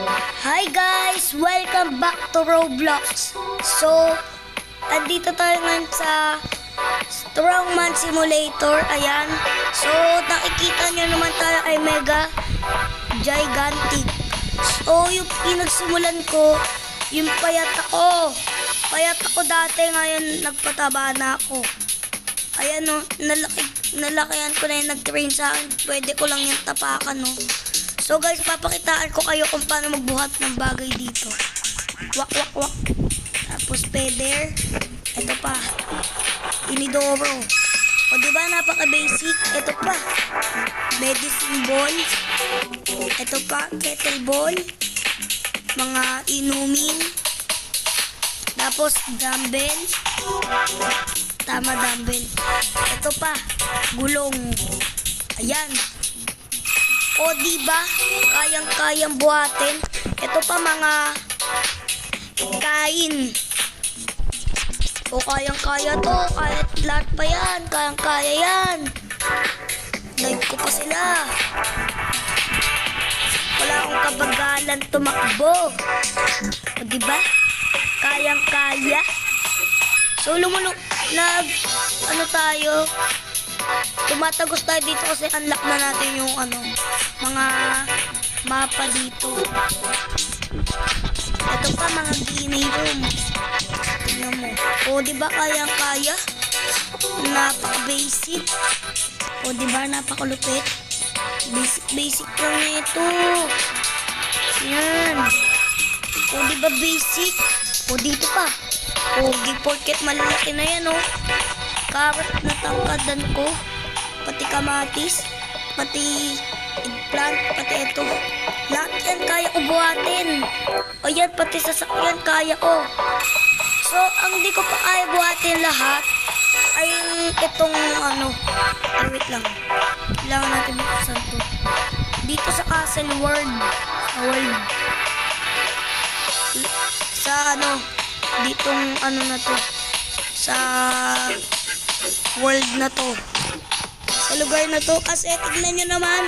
Hi guys! Welcome back to Roblox. So, andito tayo ngayon sa Strongman Simulator. Ayan. So, nakikita nyo naman tayo ay mega gigantic. So, yung pinagsimulan ko, yung payat ako. Payat ako dati, ngayon nagpataba na ako. Ayan o, nalaki, nalakihan ko na yung nag-train sa akin. Pwede ko lang yung tapakan no. So guys, papakitaan ko kayo kung paano magbuhat ng bagay dito. Wak, wak, wak. Tapos peder. Ito pa. Inidoro. O diba napaka-basic? Ito pa. Medicine ball. Ito pa, kettle ball. Mga inumin. Tapos dumbbell. Tama dumbbell. Ito pa, gulong. Ayan. O di ba? Kayang-kayang buhatin. Ito pa mga kain. O kayang-kaya to. Kahit lahat pa yan. Kayang-kaya yan. Like ko pa sila. Wala akong kabagalan tumakbo. O di ba? Kayang-kaya. So lumulong nag ano tayo tumatagos tayo dito kasi unlock na natin yung ano mga mapa dito. Ito pa mga gaming room. Tingnan mo. O di ba kayang kaya? Napaka-basic. O di ba napakalupit? Basic basic lang ito. Yan. O di ba basic? O dito pa. O di porket malalaki na yan oh. Carrot na tangkadan ko. Pati kamatis. Pati eggplant. Pati ito. Lahat yan kaya ko buhatin. O yan, pati sasakyan kaya ko. So, ang di ko pa kaya buhatin lahat ay itong ano. Ay, wait lang. Kailangan natin buksan to. Dito sa Castle World. Sa World. Sa ano. Ditong ano na to. Sa world na to. Sa lugar na to. Kasi tignan nyo naman.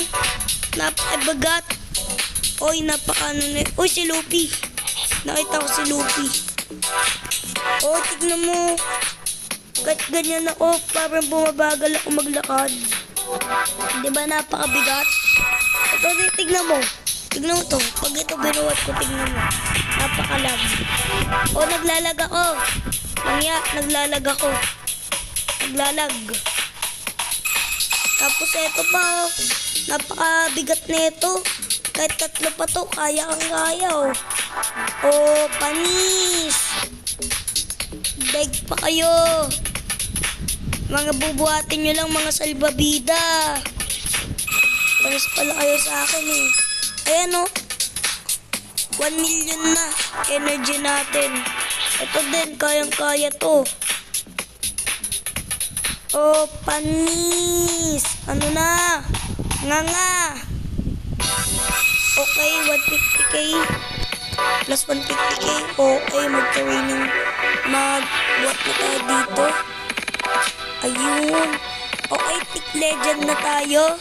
Napakabagat. Oy, napaka ano na. Uy, si Luffy. Nakita ko si Luffy. Oh, tignan mo. Kahit ganyan ako, parang bumabagal ako maglakad. Di ba napakabigat? Ito, tignan mo. Tignan mo to. Pag ito binuhat ko, tignan mo. Napakalag. Oh, naglalag ako. Mangya, naglalag ako. Naglalag. Tapos ito pa. Napakabigat nito. Kahit tatlo pa to, kaya kang kaya, oh. Oh, panis. Beg pa kayo. Mga bubuhatin nyo lang mga salbabida. Panis pala kayo sa akin eh. Ayan oh. 1 million na energy natin. Ito din, kayang-kaya to. Oh, panis. Ano na? Nga nga. Okay, 150k. Plus 150k. Okay, mag-training. Mag-what na tayo dito. Ayun. Okay, tick legend na tayo.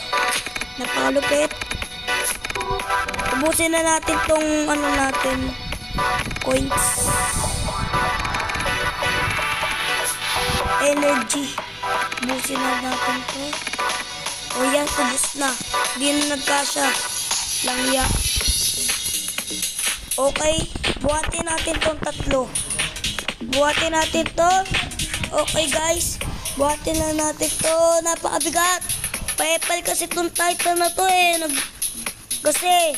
Napakalupit. Ubusin na natin tong ano natin. Coins. Energy. Na natin to. O yan, ubus na. Di na nagkasya. Langya. Okay. Buhatin natin tong tatlo. Buhatin natin to. Okay guys. Buhatin na natin to. Napakabigat. Paypal kasi tong title na to eh. Nag kasi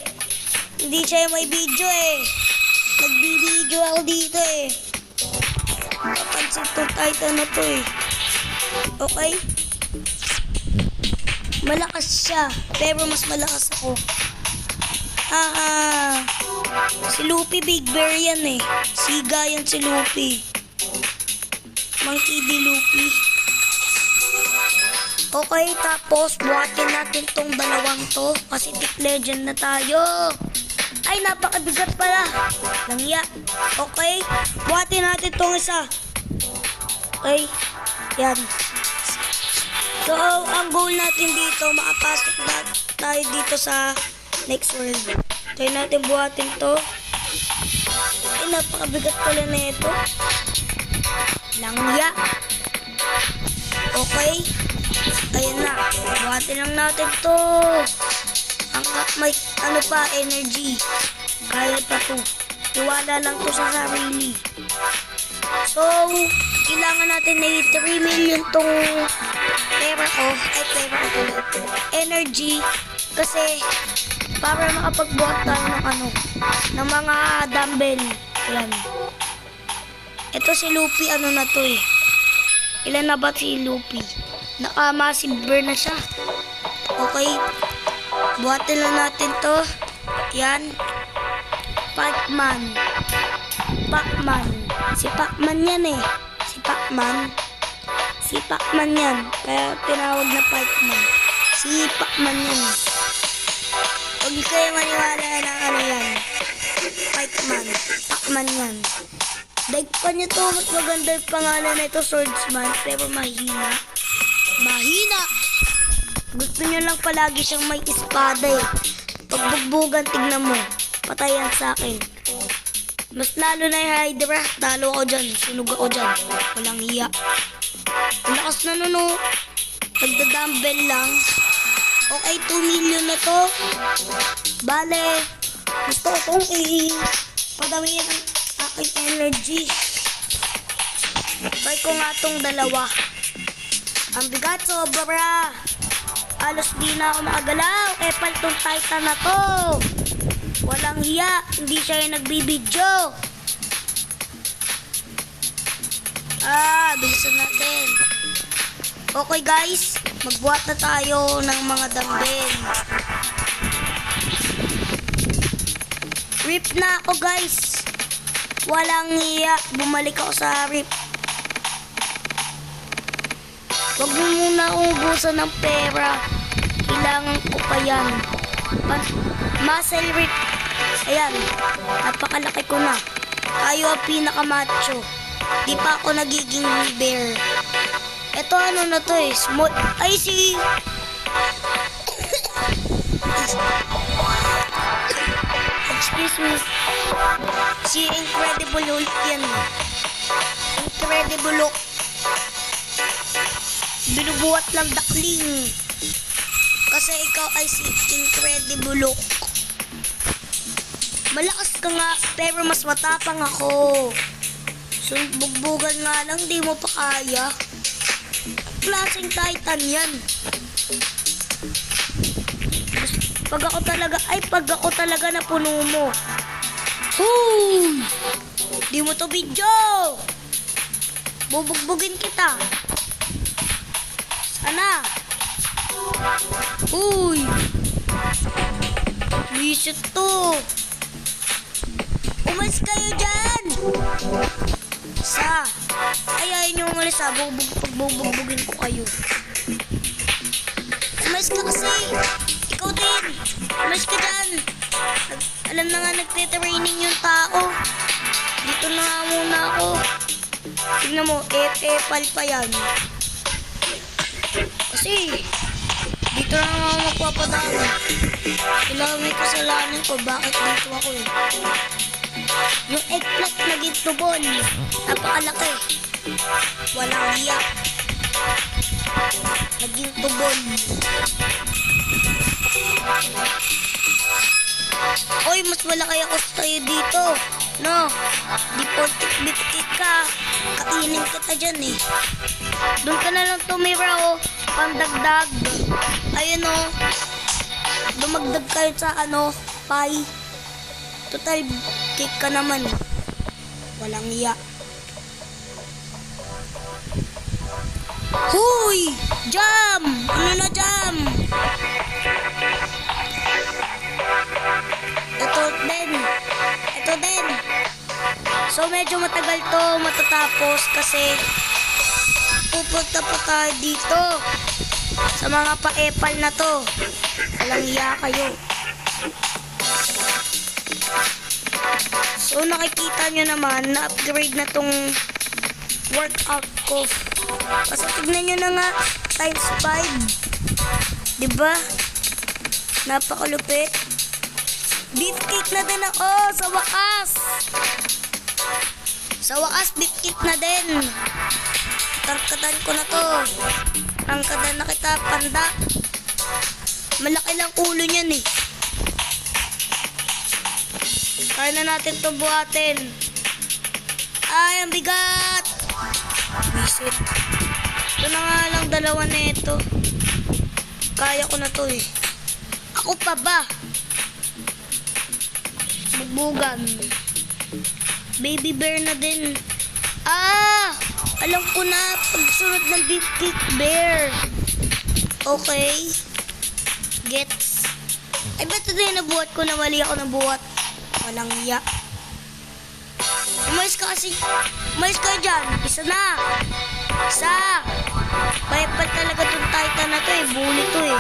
hindi siya may video eh. Nagbibideo ako dito eh. Napansin tong title na to eh. Okay? Malakas siya. Pero mas malakas ako. Ah, ah. Si Luffy Big Bear yan eh. Siga yan si Luffy. Monkey D. Luffy. Okay, tapos buhatin natin tong dalawang to kasi tick legend na tayo. Ay, napakabigat pala. Langya. Okay, buhatin natin tong isa. Okay, yan. So, ang goal natin dito, makapasok na tayo dito sa next world. Tayo natin buhatin to. Ay, napakabigat pala na ito. Langya. Okay. Ayan na. Buhatin lang natin to. Ang may ano pa, energy. Kaya pa to. Tiwala lang to sa sarili. So, kailangan natin na 3 million tong pera ko. Ay, pera ko. Energy. Kasi, para makapagbuhat tayo ng ano, ng mga dumbbell. Ayan. Ito si Luffy, ano na to eh. Ilan na ba si Luffy? Naka-massive burn na siya. Okay. Buhatin lang natin to. Yan. Pacman. Pacman. Si Pacman yan eh. Si Pacman. Si Pacman yan. Kaya tinawag na Pacman. Si Pacman yan. Huwag kayo maniwala na ano yan. Pacman. Pacman yan. Daig pa niyo to. Mas maganda yung pangalan na ito. Swordsman. Pero mahina. Mahina! Gusto niyo lang palagi siyang may espada eh. Pagbugbugan, tignan mo. Patayan sa akin. Mas lalo na yung Hydra. Talo ako dyan. Sunog ako dyan. Walang hiya. Lakas na nun oh. Nagda-dumbbell lang. Okay, 2 million na to. Bale, gusto ko itong i-padamihan ang aking energy. Try ko nga tong dalawa. Ang bigat sobra. Alos di na ako makagalaw. Epal tong Titan na to. Walang hiya. Hindi siya yung nagbibidyo. Ah, bilisan natin. Okay guys, magbuhat na tayo ng mga dumbbell. Rip na ako guys. Walang hiya. Bumalik ako sa rip. Huwag mo muna ubusan ng pera. Kailangan ko pa yan. Pa- muscle rip. Ayan. Napakalaki ko na. Tayo ang pinakamacho. Di pa ako nagiging bear. Ito ano na to eh. Small. Ay si... Excuse me. Si Incredible Hulk yan. Incredible Hulk. Binubuhat lang dakling. Kasi ikaw ay si Incredible Hulk. Malakas ka nga, pero mas matapang ako. So, bugbugan nga lang, di mo pa kaya. Klaseng titan yan. Pag ako talaga, ay pag ako talaga na puno mo. Hoo! Di mo to video! Bubugbugin kita. Sana. Uy! Wisit to. Umalis kayo dyan! Sa. Ay, ayaw nyo umalis ha. Bubug, pagbubugbugin ko kayo. Umalis ka kasi. Ikaw din. Umalis ka dyan. Alam na nga nagte-training yung tao. Dito na nga muna ako. Tignan mo, epal pa yan. Kasi, dito na nga magpapadama. Kailangan may kasalanan ko. Bakit dito ako eh? Yung eggplant naging tubon. Napakalaki. Walang hiya. Naging tubon. Oy, mas malaki ako sa'yo dito. No, deported bitkit ka. Kainin kita dyan eh. Doon ka na lang tumira oh. Pandagdag. Ayun oh. Dumagdag kayo sa ano, pie. Total, cake ka naman. Walang iya. Huy! Jam! Ano na jam? Ito din. Ito din. So medyo matagal to matatapos kasi pupunta pa tayo dito sa mga paepal na to. Walang iya kayo. So nakikita nyo naman na upgrade na tong workout ko. Kasi tignan nyo na nga times 5. 'Di ba? Napakalupit. Beefcake na din ako sa wakas. Sa wakas, beefcake na din. Tarkadan ko na to. Tarkadan na kita, panda. Malaki lang ulo niyan eh. Kaya na natin to buhatin. Ay, ang bigat! Visit. Ito na nga lang dalawa na ito. Kaya ko na to eh. Ako pa ba? Bugbugan. Baby bear na din. Ah! Alam ko na. Pagsunod ng beef cake bear. Okay. Gets. Ay, ba't ito yung nabuhat ko na mali ako nabuhat? Walang iya. Umayos ka kasi. Umayos ka dyan. Isa na. Isa. Paypal talaga tong titan na to eh. Bully to eh.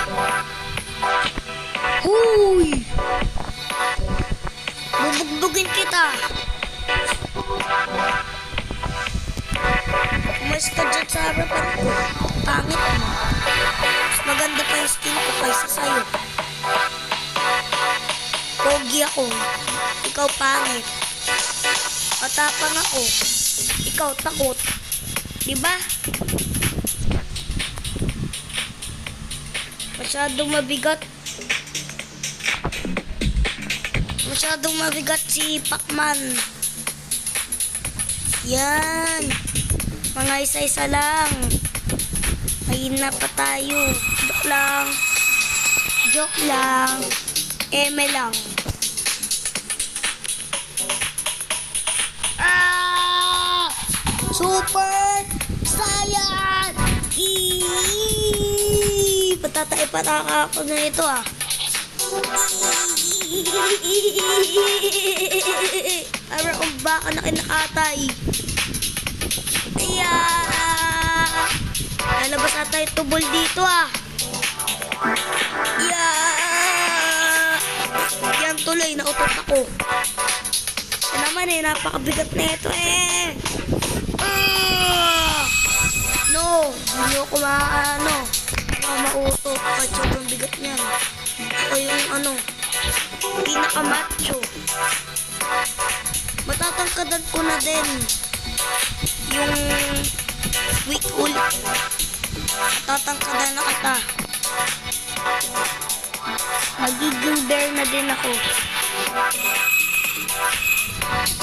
Huy! Bubugbugin kita. Umayos ka dyan sa harapan ko. Pangit mo. Mas maganda pa yung skin ko kaysa sa'yo. Pogi ako. Ikaw pangit. Matapang ako. Ikaw takot. Diba? Masyadong mabigat. Masyadong mabigat si Pacman. Yan. Mga isa-isa lang. Mahina pa tayo. Joke lang. Joke lang. Eme lang. Super Saiyan! Eee! Patatay pataka ako na ito ah. Para kung baka na kinakatay. Ayan! Lalabas ata yung tubol dito ah. Yeah! Yan tuloy, nautot ako. Yan naman eh, napakabigat na ito eh. Hindi ako maano. Ako mautot kahit sobrang bigat niyan. Ako yung ano, pinaka-macho. Matatangkadan ko na din yung weak ul. Matatangkadan na kita. Magiging bear na din ako.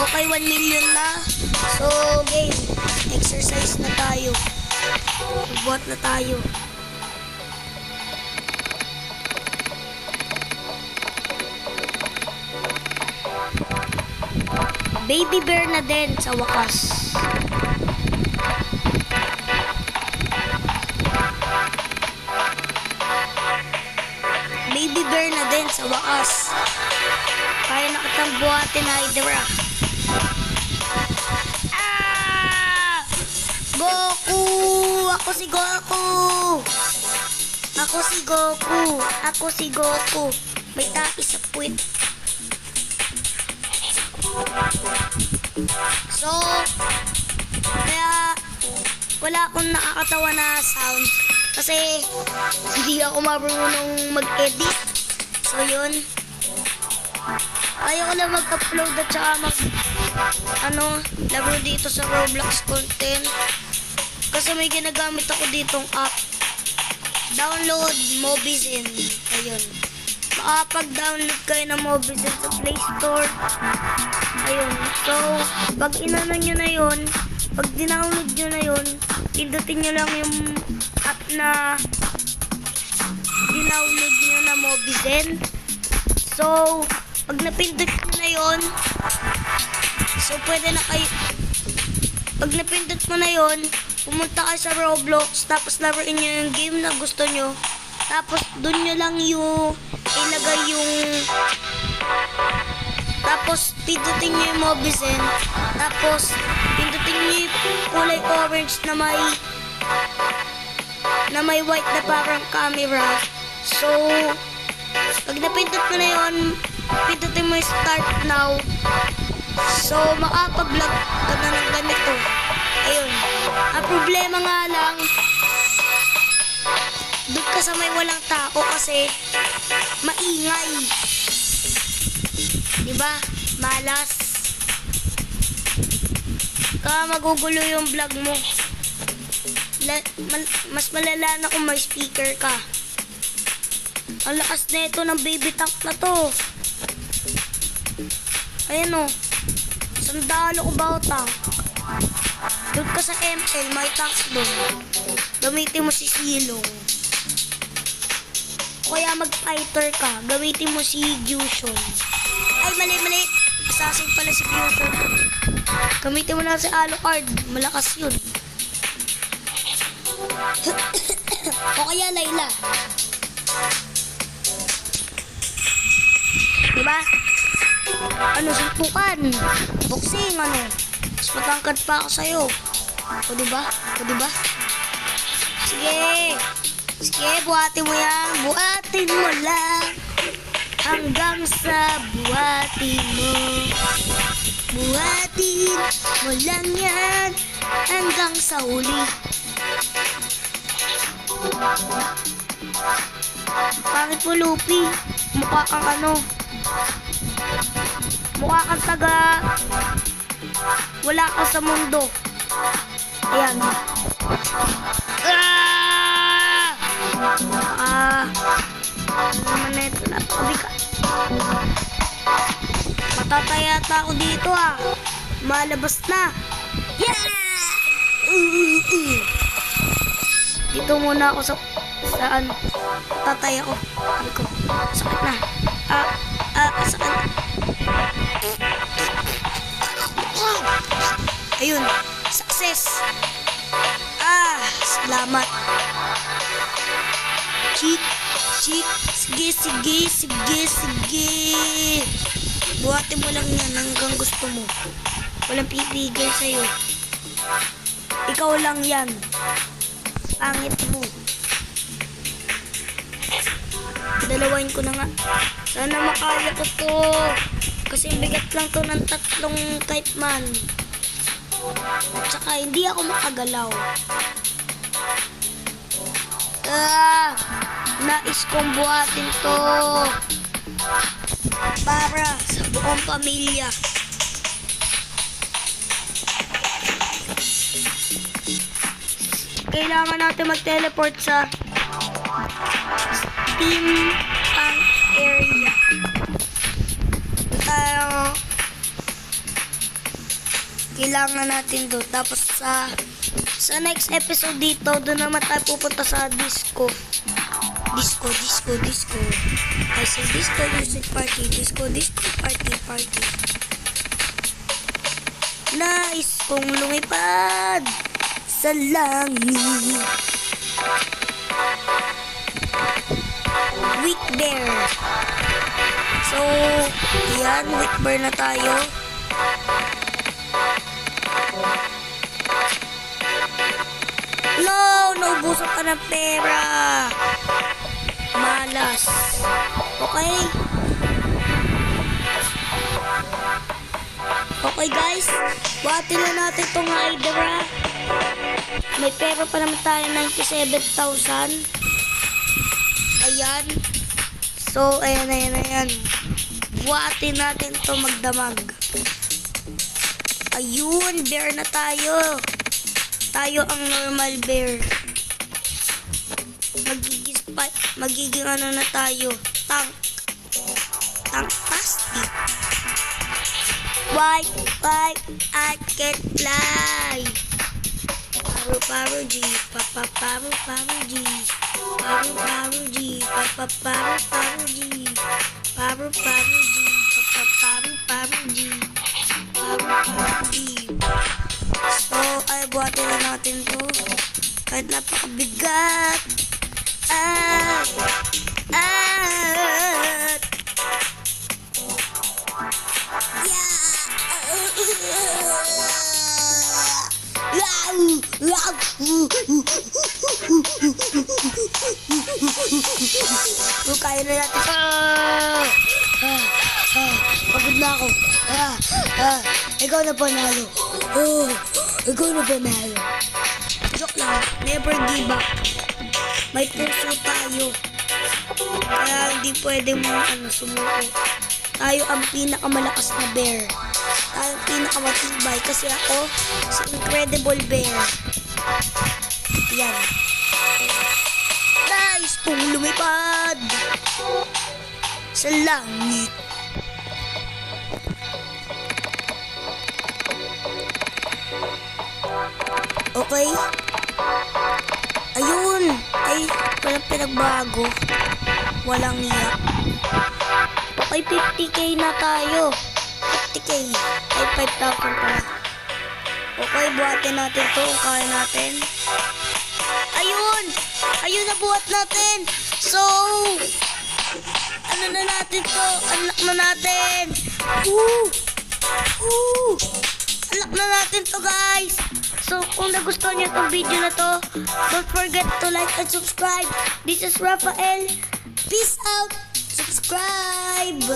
Okay, 1 million na. So, game. Exercise na tayo. Buhat na tayo. Baby bear na din sa wakas. Baby bear na din sa wakas. Kaya na kitang buhatin, Hydra. Goku! Ako si Goku! Ako si Goku! Ako si Goku! May tapi sa puwit. So, kaya wala akong nakakatawa na sound kasi hindi ako marunong mag-edit. So, yun. Ayaw ko lang mag-upload at saka mag ano, laro dito sa Roblox content. Kasi may ginagamit ako ditong app. Download Mobizen. Ayun. Makapag-download kayo ng Mobizen sa Play Store. Ayun. So, pag inano nyo na yun, pag dinownload nyo na yun, pindutin nyo lang yung app na dinownload nyo na Mobizen. So, pag napindot mo na yon, so pwede na kayo, pag napindot mo na yon, pumunta ka sa Roblox, tapos laruin nyo yung game na gusto nyo, tapos dun nyo lang yung ilagay yung, tapos pindutin nyo yung Mobizen, tapos pindutin nyo yung kulay orange na may, na may white na parang camera. So, pag napindot mo na yun, pindutin mo yung start now. So, makapag-vlog ka na ng ganito. Ayun. Ang problema nga lang, doon ka sa may walang tao kasi maingay. ba? Malas. Ka magugulo yung vlog mo. La- mal- mas malala na kung may speaker ka. Ang lakas na ito ng baby tank na to. Ayan o. Sandalo ko ba o tank? Doon ka sa ML, may tank doon. Gamitin mo si Silong. Kaya mag-fighter ka, gamitin mo si Fusion. Ay, mali, mali. Assassin pala si Fusion. Gamitin mo na si Alucard. Malakas yun. o kaya Layla. Diba? Ano, suntukan. Boxing, ano. Mas matangkad pa ako sa'yo. O diba? O diba? Sige. Sige, buhatin mo yan. Buhatin mo lang. Hanggang sa buhatin mo. Buhatin mo lang yan. Hanggang sa huli. Bakit mo, Lupi? Mukha kang ano? Mukha kang taga... Wala ka sa mundo. Ayan. Ah! Ah. Ano naman na ito? Napakabigat. Matatayata ako dito ah. Malabas na. Yeah! Dito muna ako sa... Saan? Tatay ako. Sabi ko. Sakit na. Ayun. Success. Ah, salamat. Chik, chik. Sige, sige, sige, sige. Buhatin mo lang yan hanggang gusto mo. Walang pipigil sa'yo. Ikaw lang yan. Pangit mo. Dalawain ko na nga. Sana makaya ko to. Kasi bigat lang to ng tatlong type man. At saka hindi ako makagalaw. Ah, nais kong buhatin to. Para sa buong pamilya. Kailangan natin mag-teleport sa Steam kailangan natin doon. Tapos sa sa next episode dito, doon naman tayo pupunta sa disco. Disco, disco, disco. I say disco music party, disco, disco party, party. Nais kong lumipad sa langit. Weak bear. So, yan, weak bear na tayo. No! Naubusan ka ng pera! Malas. Okay? Okay guys, buhatin na natin itong Hydra. May pera pa naman tayo, 97,000. Ayan. So, ayan, ayan, ayan. Buhatin natin to magdamag. Ayun, bear na tayo. Tayo ang normal bear. Magiging, magiging ano na tayo. Tank. Tank plastic. Why, why, I can fly. Paru, paru, G. Papa, paru, paru, G. Paru, paru, G. Papa, paru, paru, G. Paru, paru, G. Papa, paru, paru, G. Paru, paru, G. So, ay, buhatin na natin to. Kahit napakabigat. At, at, So, kaya na natin. Ah! Ah! Ah! Pagod na ako. Ah! Ah! Ikaw na panalo. Oh! Ikaw na panalo. Joke lang. Never give up. May puso tayo. Kaya hindi pwede mo ano, sumuko. tayo ang pinakamalakas na bear. Tayo ang pinakamatibay kasi ako si Incredible Bear. Yan. Guys, kung lumipad sa langit. Okay? Ayun! Ay, walang pinagbago. Walang iya. Okay, 50k na tayo. 50k. Ay, 5,000 pala. Okay, buhatin natin to. Kaya natin. Ayun! Ayun na buhat natin! So, ano na natin to? Unlock na natin! Woo! Woo! Unlock na natin to guys! So, kung nagustuhan niyo itong video na to, don't forget to like and subscribe. This is Rafael. Peace out! Subscribe!